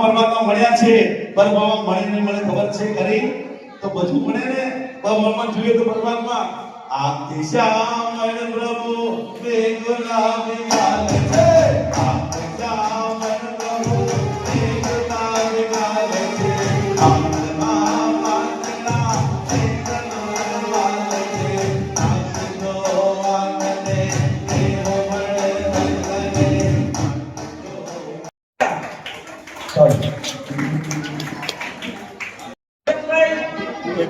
પરમાત્મા મળ્યા છે. પરમાત્મા મળીને મને ખબર છે ખરી? તો બધું મળે ને? પરમાત્મા જોઈએ તો પરમાત્મા આપતી શ્યામણ પ્રભુ વેગુલા વિમાન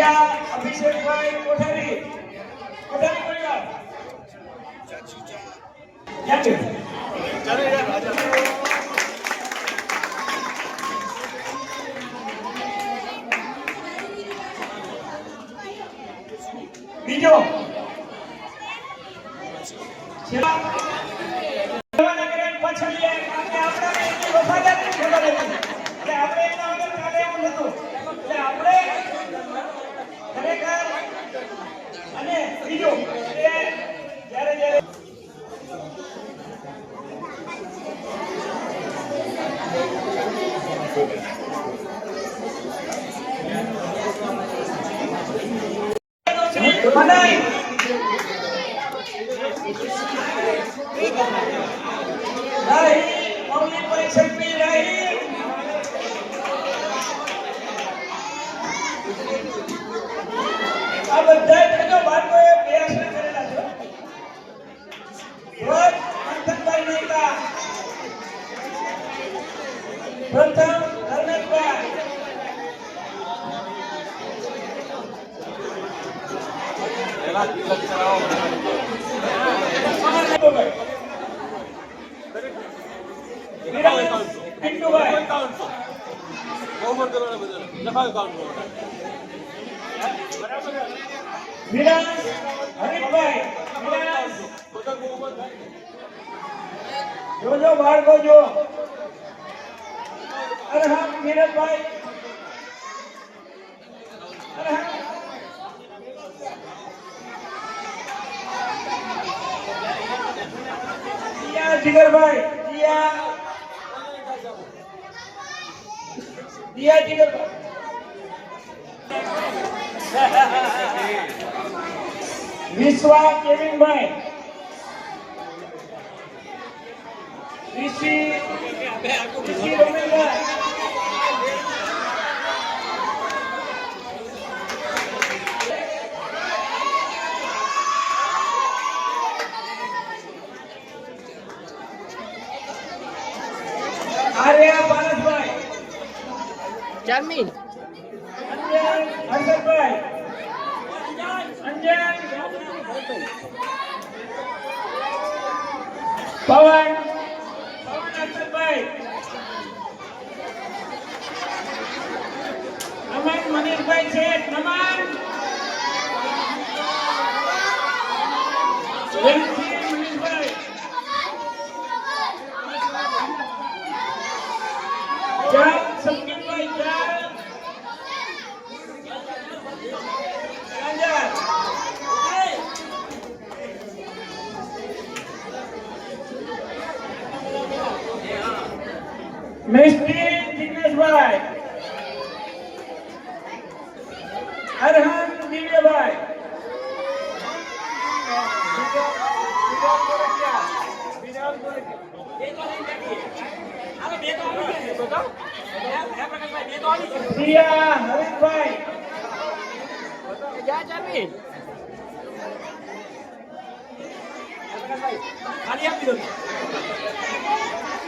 જીયા અભિષેકભાઈ કોઠારી કોઠારી પરિવાર ક્યાં છે બીજો છેલ્લા બીજું કે જ્યારે જ્યારે બનાય નહીં પ્રથમ ધર્મેશભાઈ પિન્ટુભાઈ વિરાજ હરીફભાઈ વિરાજ જોજો બાળકો જો. अरे हाँ मेरे भाई। अरे हाँ। जिया, जिगर भाई, जिया। जिया, जिगर भाई। विश्वा केविन भाई। ऋषि ऋषि रमेश भाई। આર્યા પારસભાઈ જામીન અંજન હર્ષદભાઈ. અંજન. પવન. પવન હર્ષદભાઈ. નમન મનીષભાઈ શેઠ નમન મિસ્ત્રી જિગ્નેશભાઈ અરહન દિવ્યભાઈ પ્રિયા હરીશભાઈ જા ચારમી